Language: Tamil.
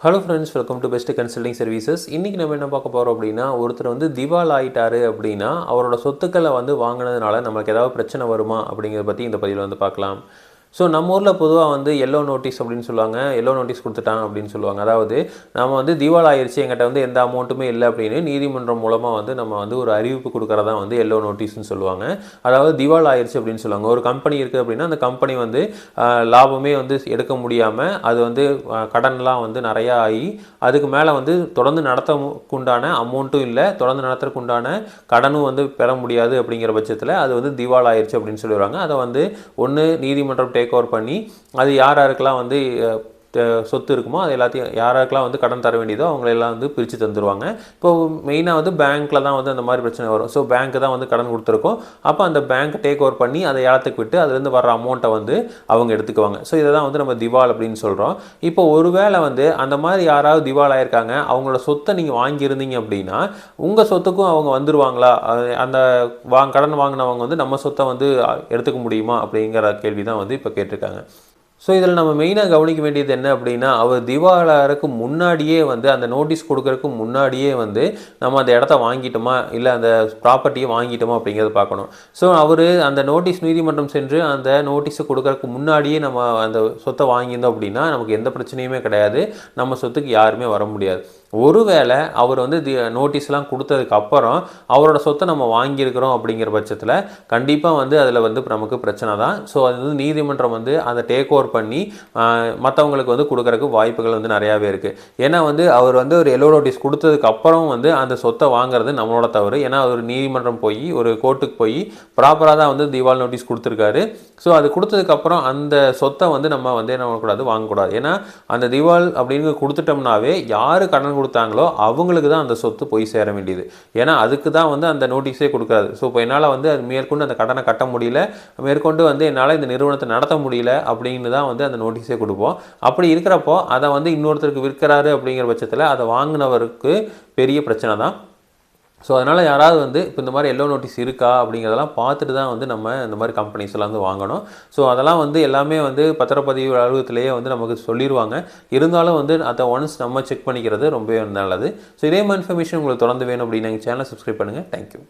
Hello friends welcome to best consulting services இன்றைக்கி நம்ம என்ன பார்க்க போகிறோம் அப்படின்னா ஒருத்தர் வந்து திவால் ஆயிட்டாரு அப்படின்னா அவரோட சொத்துக்களை வந்து வாங்கினதுனால நம்மளுக்கு ஏதாவது பிரச்சனை வருமா அப்படிங்கிறத பற்றி இந்த பதிவில் வந்து பார்க்கலாம். ஸோ நம்ம ஊரில் பொதுவாக வந்து எல்லோ நோட்டீஸ் அப்படின்னு சொல்லுவாங்க. எல்லோ நோட்டீஸ் கொடுத்துட்டாங்க அப்படின்னு சொல்லுவாங்க. அதாவது நம்ம வந்து திவால் ஆயிடுச்சு எங்கிட்ட வந்து எந்த அமௌண்ட்டுமே இல்லை அப்படின்னு நீதிமன்றம் மூலமாக வந்து நம்ம வந்து ஒரு அறிவிப்பு கொடுக்குறதா வந்து எல்லோ நோட்டீஸ்னு சொல்லுவாங்க. அதாவது திவால் ஆயிடுச்சு அப்படின்னு சொல்லுவாங்க. ஒரு கம்பெனி இருக்குது அப்படின்னா அந்த கம்பெனி வந்து லாபமே வந்து எடுக்க முடியாமல் அது வந்து கடன்லாம் வந்து நிறையா ஆகி அதுக்கு மேலே வந்து தொடர்ந்து நடத்தக்குண்டான அமௌண்ட்டும் இல்லை தொடர்ந்து நடத்துறதுக்கு உண்டான கடனும் வந்து பெற முடியாது அப்படிங்கிற பட்சத்தில் அது வந்து திவால் ஆயிடுச்சு அப்படின்னு சொல்லிடுவாங்க. அதை வந்து ஒன்று நீதிமன்றம் டேக் ஓவர் பண்ணி அது யார் யாருக்கெல்லாம் வந்து சொத்து இருக்குமோ அது எல்லாத்தையும் யாராருக்கெல்லாம் வந்து கடன் தர வேண்டியதோ அவங்களெல்லாம் வந்து பிரித்து தந்துருவாங்க. இப்போ மெயினாக வந்து பேங்க்கில் தான் வந்து அந்த மாதிரி பிரச்சனை வரும். ஸோ பேங்க் தான் வந்து கடன் கொடுத்துருக்கோம். அப்போ அந்த பேங்க் டேக் ஓவர் பண்ணி அதை ஏலத்துக்கு விட்டு அதுலேருந்து வர அமௌண்ட்டை வந்து அவங்க எடுத்துக்குவாங்க. ஸோ இதை தான் வந்து நம்ம திவால் அப்படின்னு சொல்கிறோம் இப்போ ஒருவேளை வந்து அந்த மாதிரி யாராவது திவால் ஆயிருக்காங்க அவங்களோட சொத்தை நீங்கள் வாங்கியிருந்தீங்க அப்படின்னா உங்கள் சொத்துக்கும் அவங்க வந்துடுவாங்களா அந்த வாங்க கடன் வாங்கினவங்க வந்து நம்ம சொத்தை வந்து எடுத்துக்க முடியுமா அப்படிங்கிற கேள்வி தான் வந்து இப்போ கேட்டிருக்காங்க. ஸோ இதில் நம்ம மெயினாக கவனிக்க வேண்டியது என்ன அப்படின்னா அவர் திவாலாருக்கு முன்னாடியே வந்து அந்த நோட்டீஸ் கொடுக்கறதுக்கு முன்னாடியே வந்து நம்ம அந்த இடத்த வாங்கிட்டோமா? இல்லை அந்த ப்ராப்பர்ட்டியை வாங்கிட்டோமா அப்படிங்கிறத பார்க்கணும். ஸோ அவர் அந்த நோட்டீஸ் நீதிமன்றம் சென்று அந்த நோட்டீஸை கொடுக்கறதுக்கு முன்னாடியே நம்ம அந்த சொத்தை வாங்கியிருந்தோம் அப்படின்னா நமக்கு எந்த பிரச்சனையுமே கிடையாது. நம்ம சொத்துக்கு யாருமே வர முடியாது. ஒருவேளை அவர் வந்து தி நோட்டீஸ்லாம் கொடுத்ததுக்கு அப்புறம் அவரோட சொத்தை நம்ம வாங்கியிருக்கிறோம் அப்படிங்கிற பட்சத்தில் கண்டிப்பாக வந்து அதில் வந்து நமக்கு பிரச்சனை தான். ஸோ அது வந்து நீதிமன்றம் வந்து அதை டேக் ஓவர் பண்ணி மற்றவங்களுக்கு வந்து கொடுக்குறக்கு வாய்ப்புகள் வந்து நிறையாவே இருக்குது ஏன்னா வந்து அவர் வந்து ஒரு எல்லோ நோட்டீஸ் கொடுத்ததுக்கு அப்புறம் வந்து அந்த சொத்தை வாங்குறது நம்மளோட தவறு. ஏன்னா அவர் நீதிமன்றம் போய் ஒரு கோர்ட்டுக்கு போய் ப்ராப்பராக தான் வந்து திவால் நோட்டீஸ் கொடுத்துருக்காரு. ஸோ அது கொடுத்ததுக்கப்புறம் அந்த சொத்தை வந்து நம்ம வந்து என்ன பண்ணக்கூடாது? வாங்கக்கூடாது. ஏன்னா அந்த திவால் அப்படின்னு கொடுத்துட்டோம்னாவே யார் கடன் கொடுத்தாங்களோ அவங்களுக்கு தான் அந்த சொத்து போய் சேர வேண்டியது. ஏன்னா அதுக்கு தான் வந்து அந்த நோட்டீஸே கொடுக்காது. ஸோ இப்போ என்னால் வந்து அது மேற்கொண்டு அந்த கடனை கட்ட முடியல மேற்கொண்டு வந்து என்னால் இந்த நிறுவனத்தை நடத்த முடியல அப்படின்னு தான் வந்து அந்த நோட்டீஸே கொடுப்போம். அப்படி இருக்கிறப்போ அதை வந்து இன்னொருத்தருக்கு விற்கிறாரு அப்படிங்கிற பட்சத்தில் அதை வாங்கினவருக்கு பெரிய பிரச்சனை தான். ஸோ அதனால் யாராவது வந்து இப்போ இந்த மாதிரி எல்லோ நோட்டீஸ் இருக்கா அப்படிங்கிறதெல்லாம் பார்த்துட்டு தான் வந்து நம்ம இந்த மாதிரி கம்பெனிஸ் எல்லாம் வந்து வாங்கணும். ஸோ அதெல்லாம் வந்து எல்லாமே வந்து பத்திரப்பதிவு அலுவலகத்திலேயே வந்து நமக்கு சொல்லிடுவாங்க. இருந்தாலும் வந்து அதை ஒன்ஸ் நம்ம செக் பண்ணிக்கிறது ரொம்பவே நல்லது. ஸோ இதே மாதிரி இன்ஃபர்மேஷன் உங்களுக்கு தொடர்ந்து வேணும் அப்படின்னு எங்கள் சேனலை சப்ஸ்கிரைப் பண்ணுங்கள் தேங்க்யூ